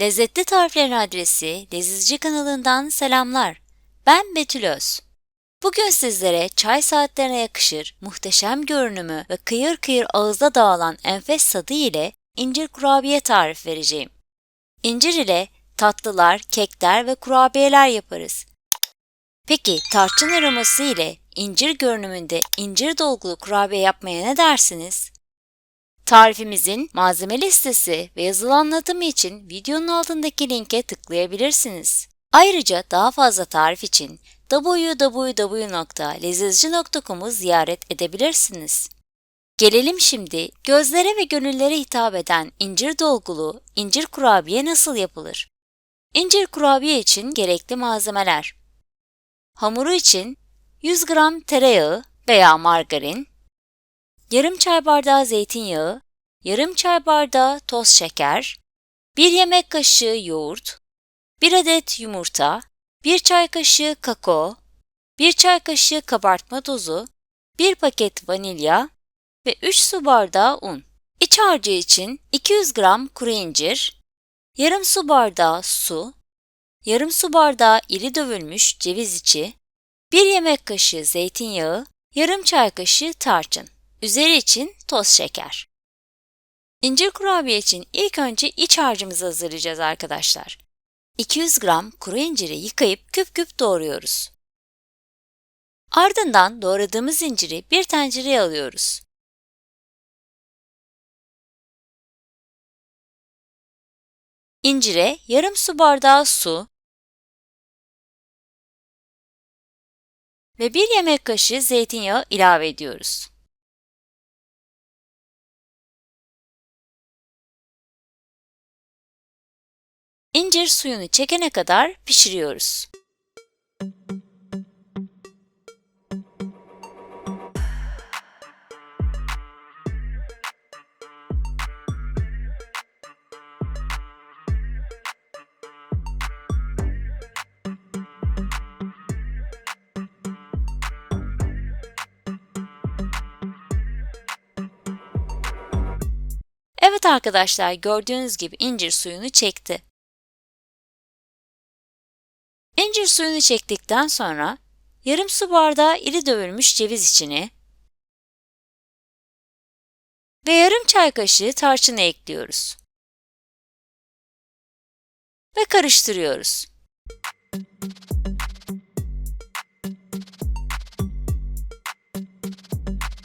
Lezzetli Tariflerin adresi Lezizci kanalından selamlar. Ben Betül Öz. Bugün sizlere çay saatlerine yakışır muhteşem görünümü ve kıyır kıyır ağızda dağılan enfes tadı ile incir kurabiye tarif vereceğim. İncir ile tatlılar, kekler ve kurabiyeler yaparız. Peki tarçın aroması ile incir görünümünde incir dolgulu kurabiye yapmaya ne dersiniz? Tarifimizin malzeme listesi ve yazılı anlatımı için videonun altındaki linke tıklayabilirsiniz. Ayrıca daha fazla tarif için www.lezizci.com'u ziyaret edebilirsiniz. Gelelim şimdi gözlere ve gönüllere hitap eden incir dolgulu incir kurabiye nasıl yapılır? İncir kurabiye için gerekli malzemeler Hamuru için 100 gram tereyağı veya margarin, yarım çay bardağı zeytinyağı, yarım çay bardağı toz şeker, 1 yemek kaşığı yoğurt, 1 adet yumurta, 1 çay kaşığı kakao, 1 çay kaşığı kabartma tozu, 1 paket vanilya ve 3 su bardağı un. İç harcı için 200 gram kuru incir, yarım su bardağı su, yarım su bardağı iri dövülmüş ceviz içi, 1 yemek kaşığı zeytinyağı, yarım çay kaşığı tarçın. Üzeri için toz şeker. İncir kurabiye için ilk önce iç harcımızı hazırlayacağız arkadaşlar. 200 gram kuru inciri yıkayıp küp küp doğruyoruz. Ardından doğradığımız inciri bir tencereye alıyoruz. İncire yarım su bardağı su ve 1 yemek kaşığı zeytinyağı ilave ediyoruz. İncir suyunu çekene kadar pişiriyoruz. Evet arkadaşlar gördüğünüz gibi incir suyunu çekti. İncir suyunu çektikten sonra yarım su bardağı iri dövülmüş ceviz içini ve yarım çay kaşığı tarçını ekliyoruz. Ve karıştırıyoruz.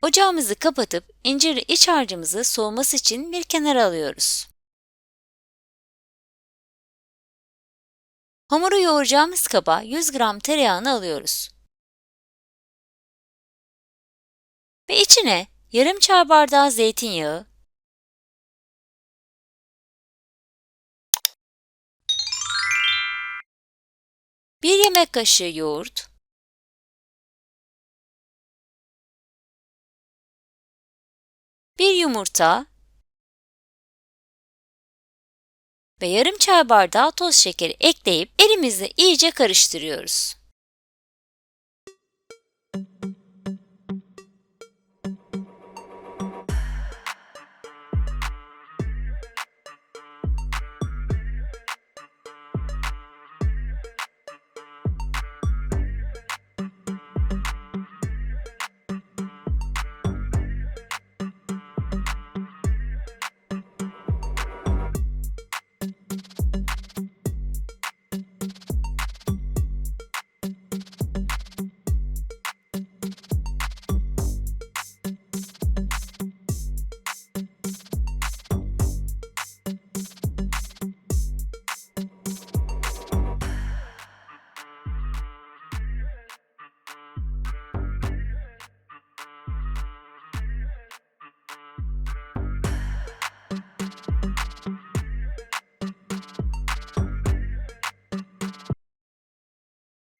Ocağımızı kapatıp incir iç harcımızı soğuması için bir kenara alıyoruz. Hamuru yoğuracağımız kaba 100 gram tereyağını alıyoruz. Ve içine yarım çay bardağı zeytinyağı, bir yemek kaşığı yoğurt, bir yumurta ve yarım çay bardağı toz şekeri ekleyip elimizle iyice karıştırıyoruz.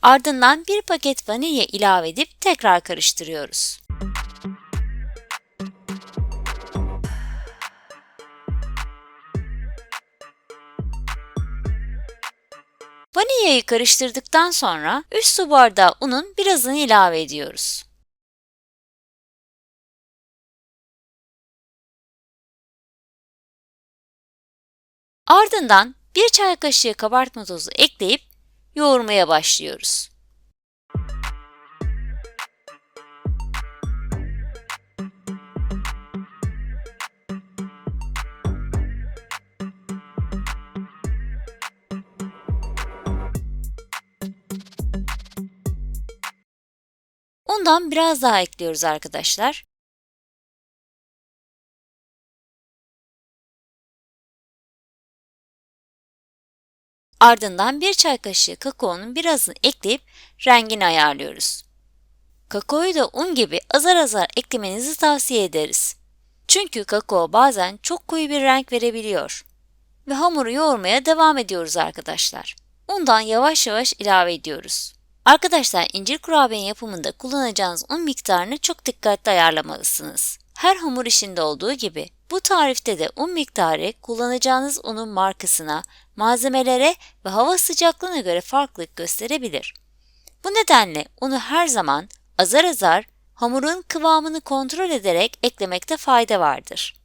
Ardından bir paket vanilya ilave edip tekrar karıştırıyoruz. Vanilyayı karıştırdıktan sonra 3 su bardağı unun birazını ilave ediyoruz. Ardından 1 çay kaşığı kabartma tozu ekleyip yoğurmaya başlıyoruz. Undan biraz daha ekliyoruz arkadaşlar. Ardından bir çay kaşığı kakaonun birazını ekleyip rengini ayarlıyoruz. Kakaoyu da un gibi azar azar eklemenizi tavsiye ederiz. Çünkü kakao bazen çok koyu bir renk verebiliyor. Ve hamuru yoğurmaya devam ediyoruz arkadaşlar. Undan yavaş yavaş ilave ediyoruz. Arkadaşlar incir kurabiye yapımında kullanacağınız un miktarını çok dikkatli ayarlamalısınız. Her hamur işinde olduğu gibi bu tarifte de un miktarı kullanacağınız unun markasına, malzemelere ve hava sıcaklığına göre farklılık gösterebilir. Bu nedenle unu her zaman azar azar hamurun kıvamını kontrol ederek eklemekte fayda vardır.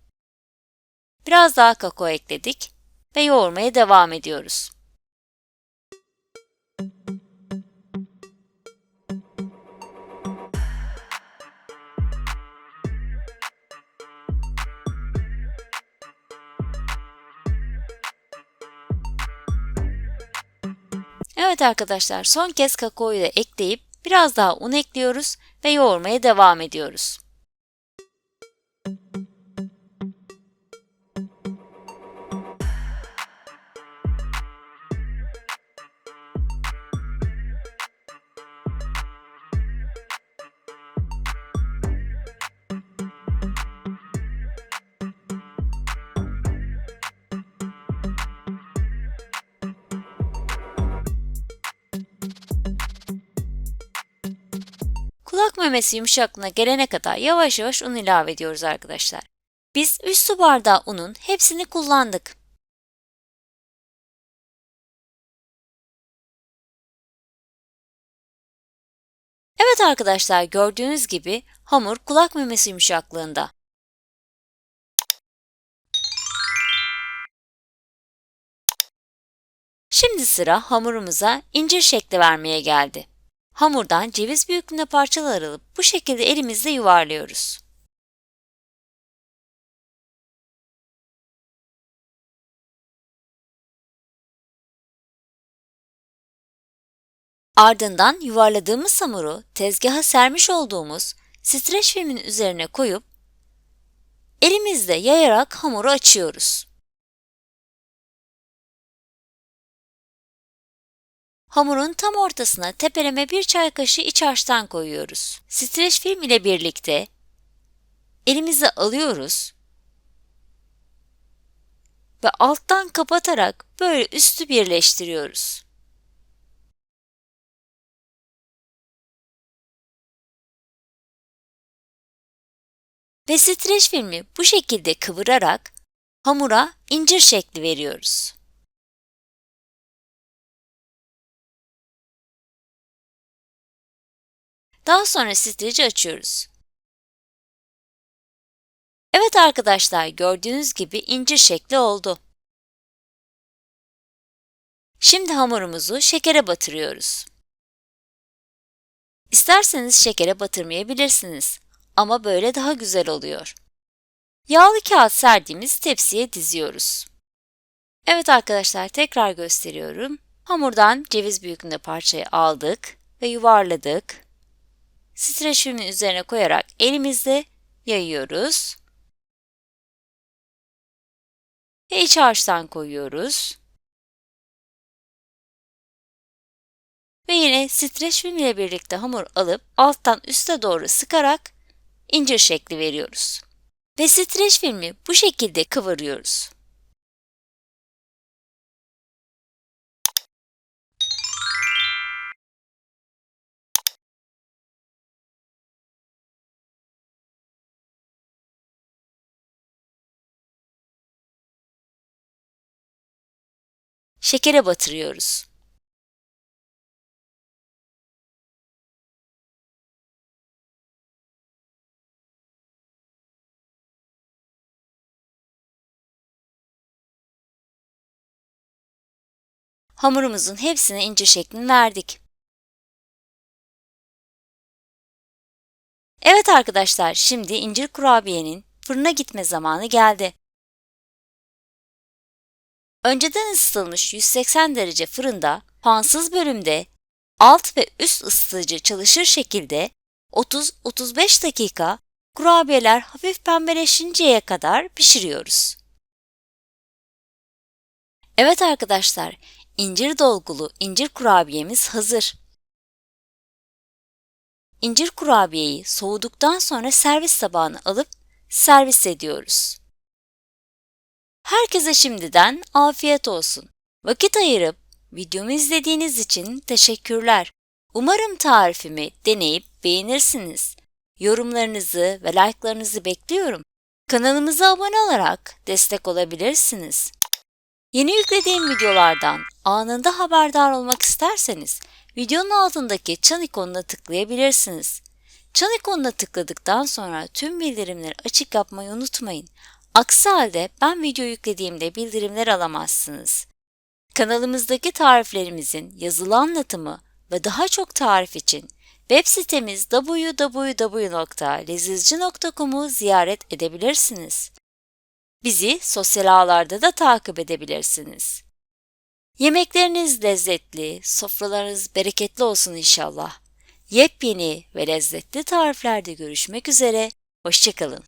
Biraz daha kakao ekledik ve yoğurmaya devam ediyoruz. Evet arkadaşlar son kez kakaoyu da ekleyip biraz daha un ekliyoruz ve yoğurmaya devam ediyoruz. Kulak memesi yumuşaklığına gelene kadar yavaş yavaş un ilave ediyoruz arkadaşlar. Biz 3 su bardağı unun hepsini kullandık. Evet arkadaşlar gördüğünüz gibi hamur kulak memesi yumuşaklığında. Şimdi sıra hamurumuza incir şekli vermeye geldi. Hamurdan ceviz büyüklüğünde parçalar alıp bu şekilde elimizle yuvarlıyoruz. Ardından yuvarladığımız hamuru tezgaha sermiş olduğumuz streç filmin üzerine koyup elimizle yayarak hamuru açıyoruz. Hamurun tam ortasına tepeleme bir çay kaşığı iç harçtan koyuyoruz. Streç film ile birlikte elimizi alıyoruz ve alttan kapatarak böyle üstü birleştiriyoruz. Ve streç filmi bu şekilde kıvırarak hamura incir şekli veriyoruz. Daha sonra streci açıyoruz. Evet arkadaşlar gördüğünüz gibi incir şekli oldu. Şimdi hamurumuzu şekere batırıyoruz. İsterseniz şekere batırmayabilirsiniz ama böyle daha güzel oluyor. Yağlı kağıt serdiğimiz tepsiye diziyoruz. Evet arkadaşlar tekrar gösteriyorum. Hamurdan ceviz büyüklüğünde parçayı aldık ve yuvarladık streç filmin üzerine koyarak elimizle yayıyoruz. Ve iç harçtan koyuyoruz. Ve yine streç film ile birlikte hamur alıp alttan üste doğru sıkarak incir şekli veriyoruz. Ve streç filmi bu şekilde kıvırıyoruz. Şekere batırıyoruz. hamurumuzun hepsine incir şeklini verdik. Evet arkadaşlar, şimdi incir kurabiyenin fırına gitme zamanı geldi. Önceden ısıtılmış 180 derece fırında fansız bölümde alt ve üst ısıtıcı çalışır şekilde 30-35 dakika kurabiyeler hafif pembeleşinceye kadar pişiriyoruz. Evet arkadaşlar, incir dolgulu incir kurabiyemiz hazır. İncir kurabiyeyi soğuduktan sonra servis tabağına alıp servis ediyoruz. Herkese şimdiden afiyet olsun. Vakit ayırıp videomu izlediğiniz için teşekkürler. Umarım tarifimi deneyip beğenirsiniz. Yorumlarınızı ve like'larınızı bekliyorum. Kanalımıza abone olarak destek olabilirsiniz. Yeni yüklediğim videolardan anında haberdar olmak isterseniz videonun altındaki çan ikonuna tıklayabilirsiniz. Çan ikonuna tıkladıktan sonra tüm bildirimleri açık yapmayı unutmayın. Aksi halde ben video yüklediğimde bildirimler alamazsınız. Kanalımızdaki tariflerimizin yazılı anlatımı ve daha çok tarif için web sitemiz www.lezizci.com'u ziyaret edebilirsiniz. Bizi sosyal ağlarda da takip edebilirsiniz. Yemekleriniz lezzetli, sofralarınız bereketli olsun inşallah. Yepyeni ve lezzetli tariflerde görüşmek üzere, hoşçakalın.